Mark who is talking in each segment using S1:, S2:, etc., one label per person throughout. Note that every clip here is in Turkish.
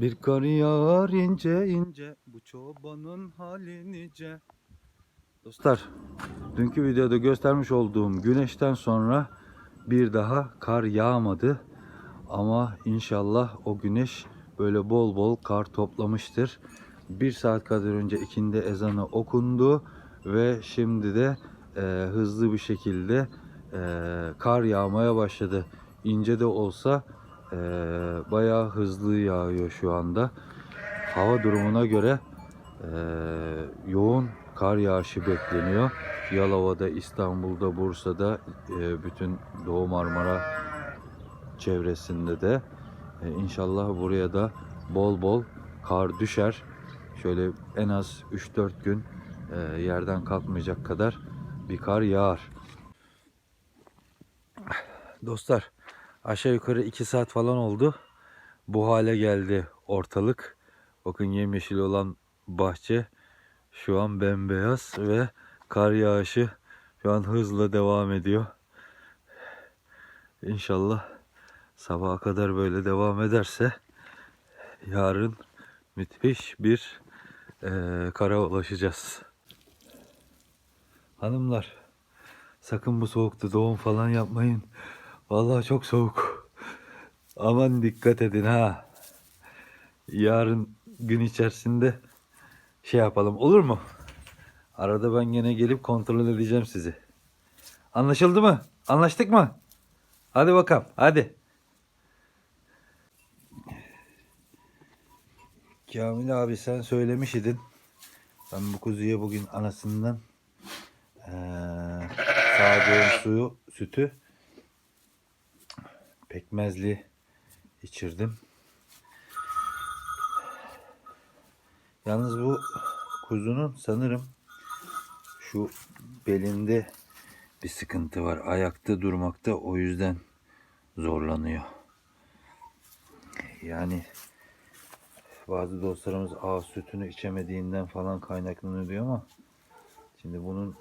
S1: Bir kar yağar ince ince bu çobanın hali nice. Dostlar dünkü videoda göstermiş olduğum güneşten sonra bir daha kar yağmadı. Ama inşallah o güneş böyle bol bol kar toplamıştır. Bir saat kadar önce ikindi ezanı okundu ve şimdi de e, hızlı bir şekilde e, kar yağmaya başladı. İnce de olsa e, bayağı hızlı yağıyor şu anda. Hava durumuna göre e, yoğun kar yağışı bekleniyor. Yalova'da, İstanbul'da, Bursa'da, e, bütün Doğu Marmara çevresinde de e, inşallah buraya da bol bol kar düşer. Şöyle en az 3-4 gün e, yerden kalkmayacak kadar bir kar yağar. Dostlar aşağı yukarı 2 saat falan oldu. Bu hale geldi ortalık. Bakın yemyeşil olan bahçe şu an bembeyaz ve kar yağışı şu an hızla devam ediyor. İnşallah sabaha kadar böyle devam ederse yarın müthiş bir eee kara ulaşacağız. Hanımlar sakın bu soğukta doğum falan yapmayın. Vallahi çok soğuk. Aman dikkat edin ha. Yarın gün içerisinde şey yapalım olur mu? Arada ben gene gelip kontrol edeceğim sizi. Anlaşıldı mı? Anlaştık mı? Hadi bakalım hadi. Kamil abi sen söylemiş idin. Ben bu kuzuya bugün anasından eee sağdığım suyu, sütü pekmezli içirdim. Yalnız bu kuzunun sanırım şu belinde bir sıkıntı var. Ayakta durmakta o yüzden zorlanıyor. Yani bazı dostlarımız ağız sütünü içemediğinden falan kaynaklanıyor diyor ama şimdi bunun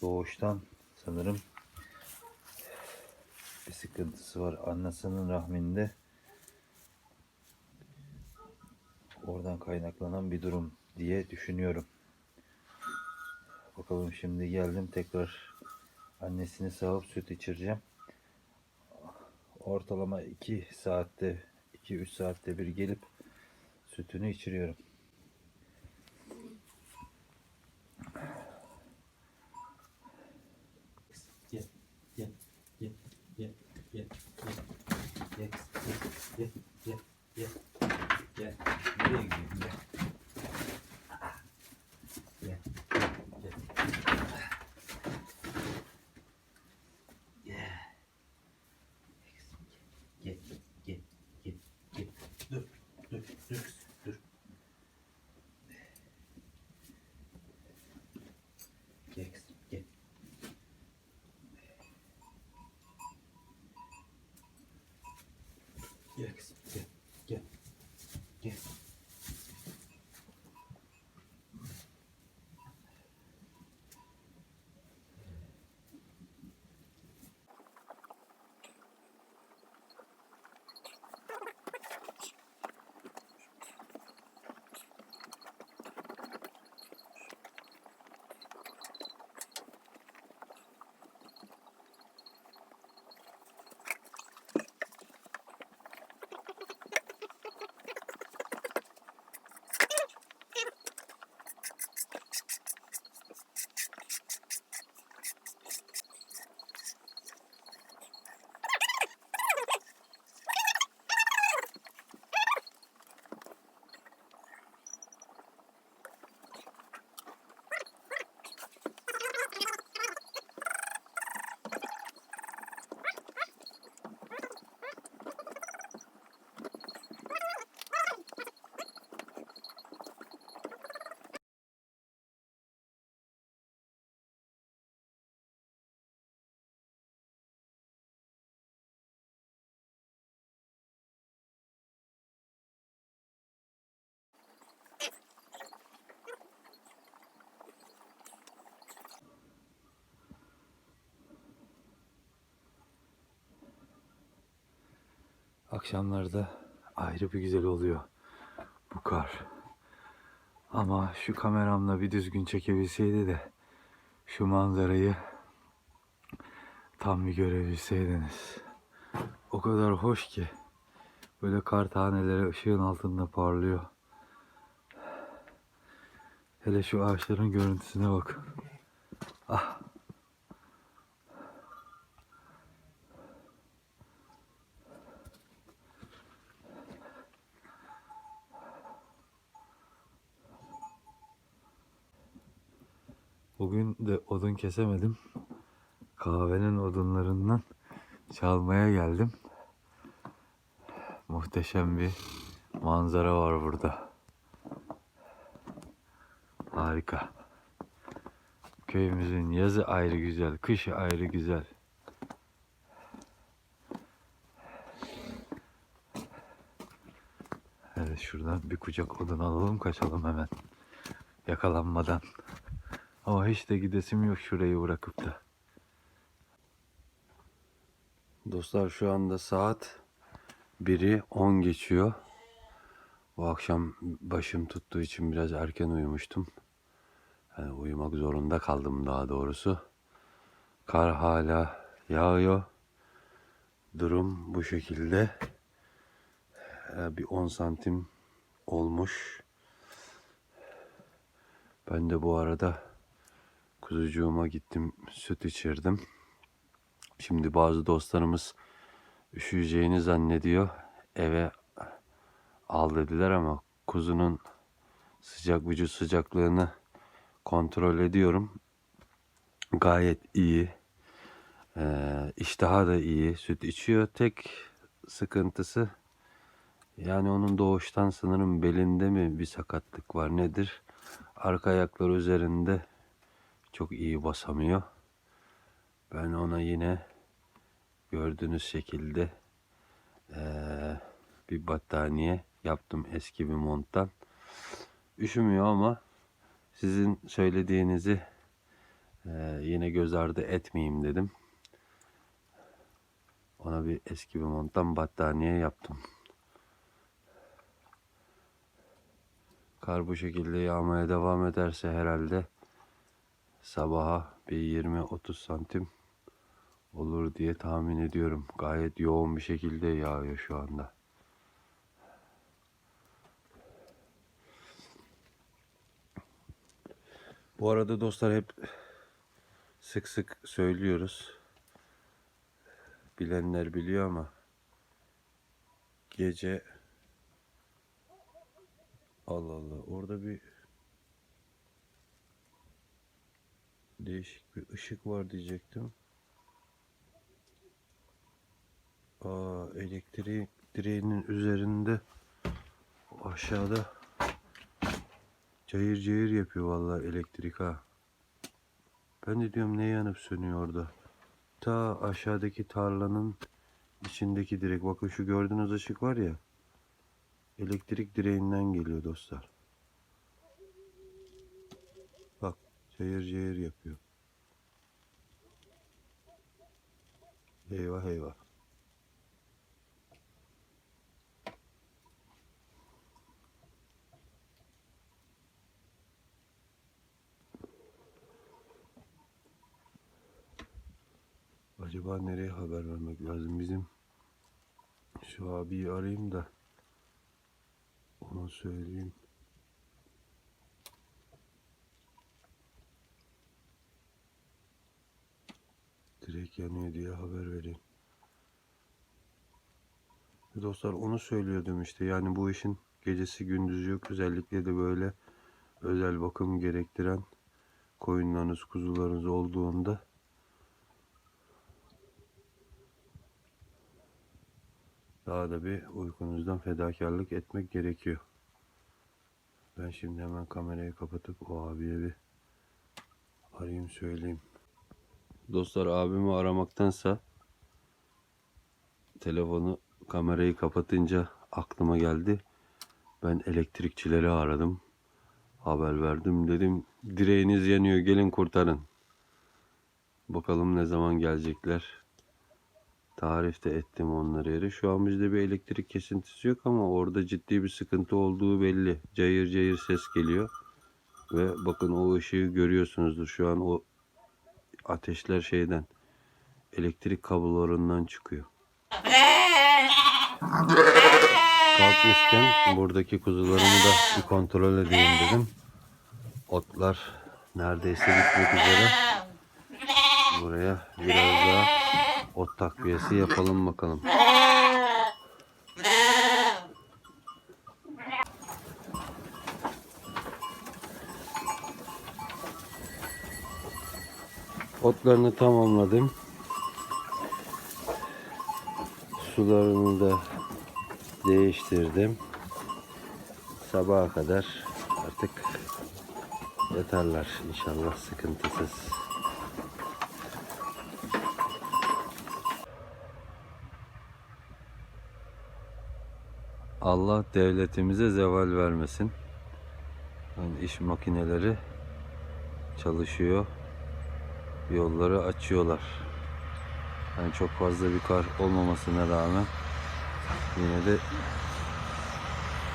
S1: doğuştan sanırım sıkıntısı var. Annesinin rahminde oradan kaynaklanan bir durum diye düşünüyorum. Bakalım şimdi geldim tekrar annesini sağıp süt içireceğim. Ortalama 2 saatte 2-3 saatte bir gelip sütünü içiriyorum.
S2: Gel. Gel. Gel. Gel. Nereye gidiyorsun? Jackson.
S1: Akşamlarda ayrı bir güzel oluyor bu kar. Ama şu kameramla bir düzgün çekebilseydi de şu manzarayı tam bir görebilseydiniz. O kadar hoş ki. Böyle kar taneleri ışığın altında parlıyor. Hele şu ağaçların görüntüsüne bakın. Ah. Bugün de odun kesemedim. Kahvenin odunlarından çalmaya geldim. Muhteşem bir manzara var burada. Harika. Köyümüzün yazı ayrı güzel, kışı ayrı güzel. Evet şuradan bir kucak odun alalım kaçalım hemen. Yakalanmadan. Ama hiç de gidesim yok şurayı bırakıp da. Dostlar şu anda saat 1'i 10 geçiyor. Bu akşam başım tuttuğu için biraz erken uyumuştum. Yani uyumak zorunda kaldım daha doğrusu. Kar hala yağıyor. Durum bu şekilde. Ee, Bir 10 santim olmuş. Ben de bu arada kuzucuğuma gittim süt içirdim. Şimdi bazı dostlarımız üşüyeceğini zannediyor. Eve al dediler ama kuzunun sıcak vücut sıcaklığını kontrol ediyorum. Gayet iyi. Ee, iştahı da iyi. Süt içiyor. Tek sıkıntısı yani onun doğuştan sanırım belinde mi bir sakatlık var nedir? Arka ayakları üzerinde çok iyi basamıyor. Ben ona yine gördüğünüz şekilde eee, bir battaniye yaptım eski bir monttan. Üşümüyor ama sizin söylediğinizi eee, yine göz ardı etmeyeyim dedim. Ona bir eski bir monttan battaniye yaptım. Kar bu şekilde yağmaya devam ederse herhalde sabaha bir 20-30 santim olur diye tahmin ediyorum. Gayet yoğun bir şekilde yağıyor şu anda. Bu arada dostlar hep sık sık söylüyoruz. Bilenler biliyor ama gece Allah Allah orada bir değişik bir ışık var diyecektim. Aa, elektrik direğinin üzerinde aşağıda cayır cayır yapıyor vallahi elektrik ha. Ben de diyorum ne yanıp sönüyor orada. Ta aşağıdaki tarlanın içindeki direk. Bakın şu gördüğünüz ışık var ya. Elektrik direğinden geliyor dostlar. Cayır cayır yapıyor. Eyvah eyvah. Acaba nereye haber vermek lazım bizim? Şu abiyi arayayım da ona söyleyeyim. Direkt yanıyor diye haber vereyim. Dostlar onu söylüyordum işte yani bu işin gecesi gündüzü yok özellikle de böyle özel bakım gerektiren koyunlarınız kuzularınız olduğunda daha da bir uykunuzdan fedakarlık etmek gerekiyor. Ben şimdi hemen kamerayı kapatıp o abiye bir arayayım söyleyeyim. Dostlar abimi aramaktansa telefonu kamerayı kapatınca aklıma geldi. Ben elektrikçileri aradım. Haber verdim. Dedim direğiniz yanıyor gelin kurtarın. Bakalım ne zaman gelecekler.
S3: Tarif de ettim onları yere. Şu an bizde bir elektrik kesintisi yok ama orada ciddi bir sıkıntı olduğu belli. Cayır cayır ses geliyor. Ve bakın o ışığı görüyorsunuzdur. Şu an o ateşler şeyden elektrik kablolarından çıkıyor. Kalkmışken buradaki kuzularımı da bir kontrol edeyim dedim. Otlar neredeyse bitmek üzere. Buraya biraz daha ot takviyesi yapalım bakalım. Otlarını tamamladım. Sularını da değiştirdim. Sabaha kadar artık yatarlar inşallah sıkıntısız. Allah devletimize zeval vermesin. Yani iş makineleri çalışıyor. Yolları açıyorlar. Yani çok fazla bir kar olmamasına rağmen yine de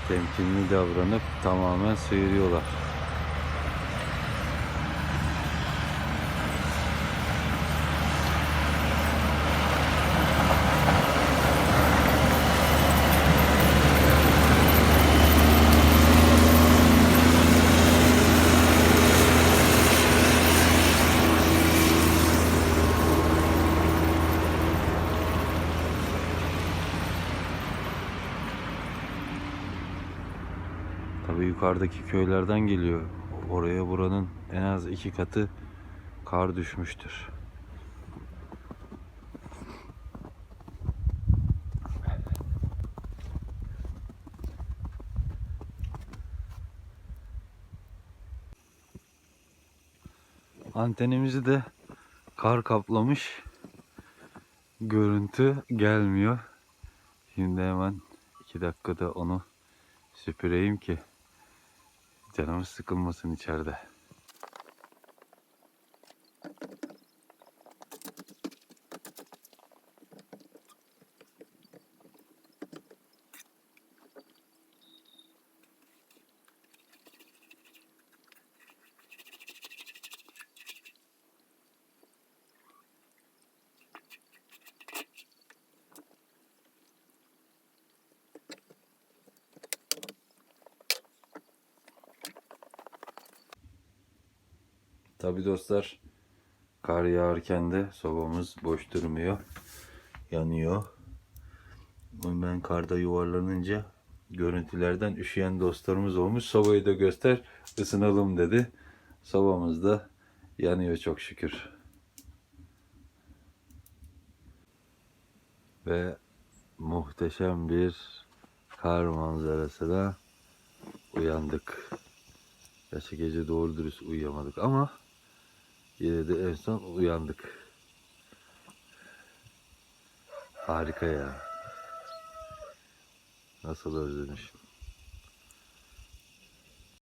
S3: temkinli davranıp tamamen sıyırıyorlar. Yukarıdaki köylerden geliyor. Oraya buranın en az iki katı kar düşmüştür. Antenimizi de kar kaplamış. Görüntü gelmiyor. Şimdi hemen iki dakikada onu süpüreyim ki canımız sıkılmasın içeride. Tabi dostlar kar yağarken de sobamız boş durmuyor. Yanıyor. Ben karda yuvarlanınca görüntülerden üşüyen dostlarımız olmuş. Sobayı da göster ısınalım dedi. Sobamız da yanıyor çok şükür. Ve muhteşem bir kar manzarasına uyandık. Gerçi gece doğru dürüst uyuyamadık ama yine de en son uyandık. Harika ya. Nasıl özlemişim.